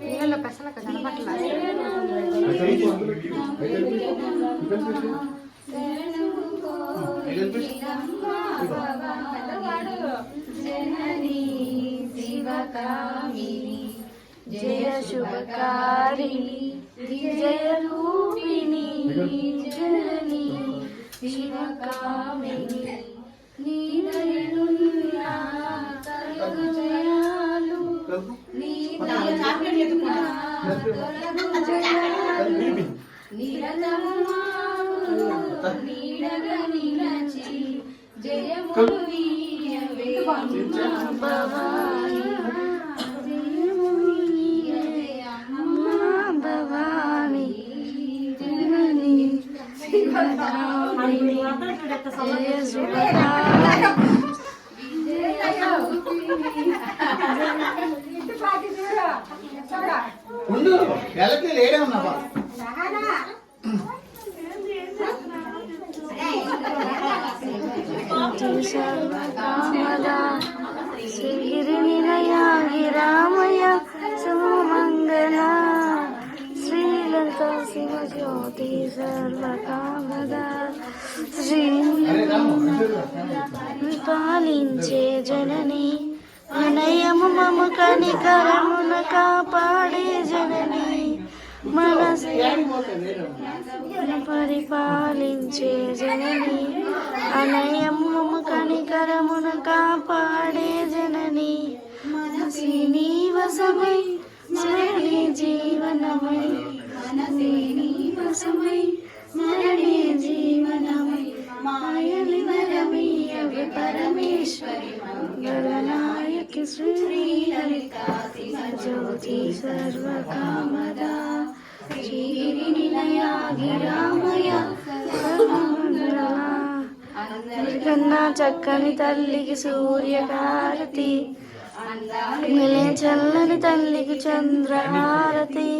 నీళ్ళలో పెసలకు కనపట్లా శివకామిని జయ శుభకారిణి జయ రూపిణి జననీ శివకామిని. భవాని జయములు నీయవే అమ్మా భవాని జనని శివకామిని జయ శుభకామిని విజయ ముందు వెళ్ళట్లే లేడే ఉన్నావా సర్వకామదా శ్రీగిరి నిలయ గిరామయ సుమంగళ శ్రీలంక శివజ్యోతి శ్రీ పాలించే జనని అనయము మమ కనికరమున కాపా మనసు పరిపాలించే జనని అనయమ్మ కనికరమున కాపాడే జనని. మనసి నీవసమై స్మరణే జీవనమై. మనసి నీవసమై స్మరణే జీవనమై. మాయలి వరమీయవి పరమేశ్వరి మంగళనాయకి శ్రీ లలితా జ్యోతి సర్వకామదా. శ్రీగిరి చక్కని తల్లికి సూర్యకారతి చల్లని తల్లికి చంద్రహారతి.